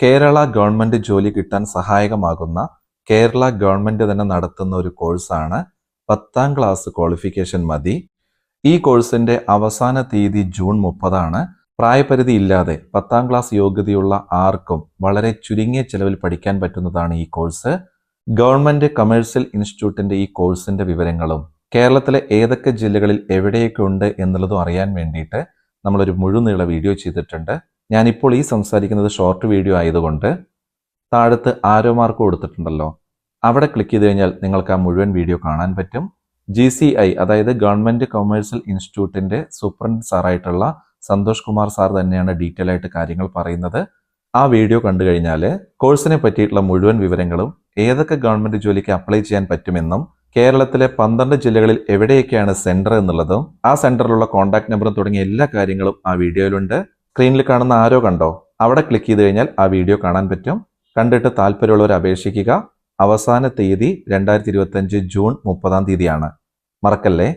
Kerala government ജോലി കിട്ടാൻ സഹായകമാകുന്ന കേരള ഗവൺമെന്റ് തന്നെ നടത്തുന്ന ഒരു കോഴ്സാണ് പത്താം ക്ലാസ് ക്വാളിഫിക്കേഷൻ മതി. ഈ കോഴ്സിന്റെ അവസാന തീയതി ജൂൺ മുപ്പതാണ്. പ്രായപരിധി ഇല്ലാതെ പത്താം ക്ലാസ് യോഗ്യതയുള്ള ആർക്കും വളരെ ചുരുങ്ങിയ ചെലവിൽ പഠിക്കാൻ പറ്റുന്നതാണ് ഈ കോഴ്സ്. ഗവൺമെന്റ് കമേഴ്സ്യൽ ഇൻസ്റ്റിറ്റ്യൂട്ടിന്റെ ഈ കോഴ്സിന്റെ വിവരങ്ങളും കേരളത്തിലെ ഏതൊക്കെ ജില്ലകളിൽ എവിടെയൊക്കെ ഉണ്ട് എന്നുള്ളതും അറിയാൻ വേണ്ടിയിട്ട് നമ്മളൊരു മുഴുനീള വീഡിയോ ചെയ്തിട്ടുണ്ട്. ഞാനിപ്പോൾ ഈ സംസാരിക്കുന്നത് ഷോർട്ട് വീഡിയോ ആയതുകൊണ്ട് താഴത്ത് ആരോ മാർക്ക് കൊടുത്തിട്ടുണ്ടല്ലോ. അവിടെ ക്ലിക്ക് ചെയ്ത് കഴിഞ്ഞാൽ നിങ്ങൾക്ക് ആ മുഴുവൻ വീഡിയോ കാണാൻ പറ്റും. ജി സി ഐ അതായത് ഗവൺമെന്റ് കൊമേഴ്സ്യൽ ഇൻസ്റ്റിറ്റ്യൂട്ടിന്റെ സൂപ്രണ്ട് സാറായിട്ടുള്ള സന്തോഷ് കുമാർ സാർ തന്നെയാണ് ഡീറ്റെയിൽ ആയിട്ട് കാര്യങ്ങൾ പറയുന്നത്. ആ വീഡിയോ കണ്ടു കഴിഞ്ഞാൽ കോഴ്സിനെ പറ്റിയിട്ടുള്ള മുഴുവൻ വിവരങ്ങളും ഏതൊക്കെ ഗവൺമെന്റ് ജോലിക്ക് അപ്ലൈ ചെയ്യാൻ പറ്റുമെന്നും കേരളത്തിലെ പന്ത്രണ്ട് ജില്ലകളിൽ എവിടെയൊക്കെയാണ് സെന്റർ എന്നുള്ളതും ആ സെന്ററിലുള്ള കോൺടാക്ട് നമ്പറും തുടങ്ങിയ എല്ലാ കാര്യങ്ങളും ആ വീഡിയോയിലുണ്ട് സ്ക്രീനിൽ കാണുന്ന ആരോ കണ്ടോ? അവിടെ ക്ലിക്ക് ചെയ്ത് കഴിഞ്ഞാൽ ആ വീഡിയോ കാണാൻ പറ്റും. കണ്ടിട്ട് താല്പര്യമുള്ളവർ അപേക്ഷിക്കുക. അവസാന തീയതി രണ്ടായിരത്തി ഇരുപത്തഞ്ച് ജൂൺ മുപ്പതാം തീയതിയാണ്. മറക്കല്ലേ?